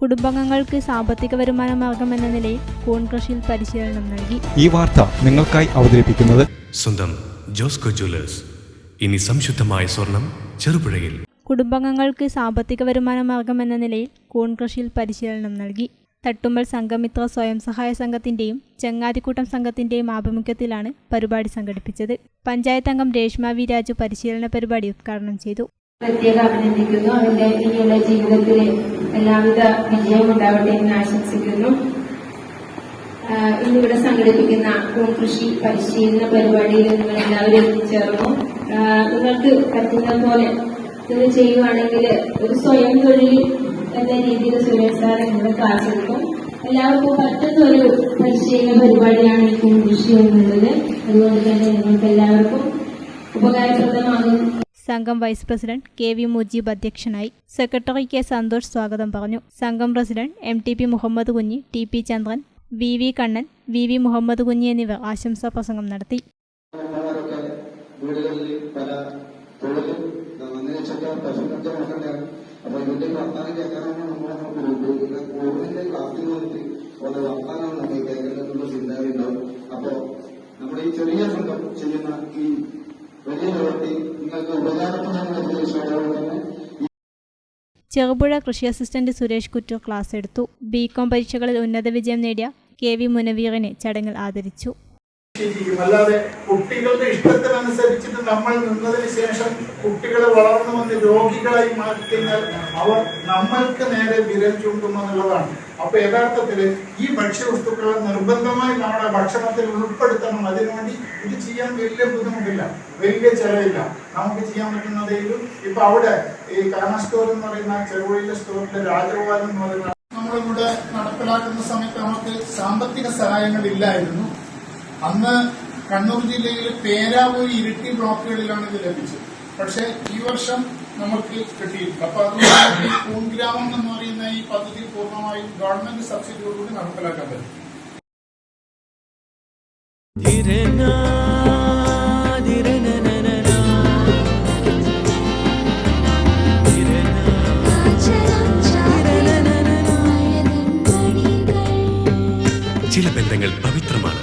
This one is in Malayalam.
കുടുംബാംഗങ്ങൾക്ക് സാമ്പത്തിക വരുമാന മാർഗം എന്ന നിലയിൽ കൂൺ കൃഷിയിൽ പരിശീലനം നൽകി. ഈ വാർത്ത നിങ്ങൾക്കായി അവതരിപ്പിക്കുന്നത് സ്വന്തം ജോസ്കോ ജ്വല്ലേഴ്സ്. ഇനി സംശുദ്ധമായ സ്വർണം ചെറുപുഴയിൽ. കുടുംബാംഗങ്ങൾക്ക് സാമ്പത്തിക വരുമാന മാർഗം എന്ന നിലയിൽ കൂൺ കൃഷിയിൽ പരിശീലനം നൽകി. തട്ടുമ്പൽ സംഘമിത്ര സ്വയം സഹായ സംഘത്തിന്റെയും ചങ്ങാതിക്കൂട്ടം സംഘത്തിന്റെയും ആഭിമുഖ്യത്തിലാണ് പരിപാടി സംഘടിപ്പിച്ചത്. പഞ്ചായത്ത് അംഗം രേഷ്മ വി രാജു പരിശീലന പരിപാടി ഉദ്ഘാടനം ചെയ്തു. പ്രത്യേകം അഭിനന്ദിക്കുന്നു. അവന്റെ ഇനിയുള്ള ജീവിതത്തിലെ എല്ലാവിധ വിജയം ഉണ്ടാവട്ടെ എന്ന് ആശംസിക്കുന്നു. ഇന്നിവിടെ സംഘടിപ്പിക്കുന്ന കൃഷി പരിശീലന പരിപാടിയിൽ നിങ്ങൾ എല്ലാവരും എത്തിച്ചേർന്നു നിങ്ങൾക്ക് പറ്റുന്ന പോലെ ഇത് ചെയ്യുവാണെങ്കിൽ ഒരു സ്വയം തൊഴിൽ എന്ന രീതിയിൽ സുരേഷ് നിങ്ങളുടെ ക്ലാസ് എടുക്കും. എല്ലാവർക്കും പറ്റുന്ന ഒരു പരിശീലന പരിപാടിയാണ് ഈ കൃഷി എന്നുള്ളത്. അതുകൊണ്ട് തന്നെ നിങ്ങൾക്ക് എല്ലാവർക്കും ഉപകാരപ്രദമാകും. സംഘം vice president K V Mujeeb അധ്യക്ഷനായി സെക്രട്ടറി കെ സന്തോഷ് സ്വാഗതം പറഞ്ഞു. സംഘം president M T P Muhammad Kunhi T P Chandran V V Kannan V V Muhammad Kunhi എന്നിവർ ആശംസാ പ്രസംഗം നടത്തി. നമ്മുടെ ഈ ചെറിയ സംഘം ചെയ്യുന്ന ഈ വലിയ പ്രവൃത്തി ചെറുപുഴ കൃഷി അസിസ്റ്റന്റ് സുരേഷ് കുറ്റൂർ ക്ലാസ് എടുത്തു. ബികോം പരീക്ഷകളിൽ ഉന്നത വിജയം നേടിയ കെ വി മുനവീറിനെ ചടങ്ങിൽ ആദരിച്ചു. ചെയ്യും അല്ലാതെ കുട്ടികളുടെ ഇഷ്ടത്തിനനുസരിച്ചിട്ട് നമ്മൾ നിന്നതിന് ശേഷം കുട്ടികളെ വളർന്നു വന്ന് രോഗികളായി മാറ്റിക്കഴിഞ്ഞാൽ അവർ നമ്മൾക്ക് നേരെ വിരൽ ചൂണ്ടുമെന്നുള്ളതാണ്. അപ്പൊ യഥാർത്ഥത്തിൽ ഈ ഭക്ഷ്യവസ്തുക്കളെ നിർബന്ധമായി നമ്മുടെ ഭക്ഷണത്തിൽ ഉൾപ്പെടുത്തണം. അതിനുവേണ്ടി ഇത് ചെയ്യാൻ വലിയ ബുദ്ധിമുട്ടില്ല. വലിയ ചെലവില്ല. നമുക്ക് ചെയ്യാൻ പറ്റുന്നതേ ഇപ്പൊ അവിടെ ഈ കാന സ്റ്റോർ എന്ന് പറയുന്ന ചെറുപുഴയിലെ സ്റ്റോറിലെ രാജഗോപാലം എന്ന് പറയുന്ന നമ്മളിവിടെ നടപ്പിലാക്കുന്ന സമയത്ത് നമുക്ക് സാമ്പത്തിക സഹായങ്ങൾ ഇല്ലായിരുന്നു അന്ന് കണ്ണൂർ ജില്ലയിൽ പേരാവൂർ ഇരിട്ടി ബ്ലോക്കുകളിലാണ് ഇത് ലഭിച്ചത്. പക്ഷെ ഈ വർഷം നമുക്ക് കിട്ടിയിട്ടുണ്ട് അപ്പൊ അതുകൊണ്ട് ഈ പൂൺഗ്രാമം എന്ന് പറയുന്ന ഈ പദ്ധതി പൂർണമായും ഗവൺമെന്റ് സബ്സിഡിയോടുകൂടി നടപ്പിലാക്കാൻ പറ്റും. ചില ബന്ധങ്ങൾ പവിത്രമാണ്.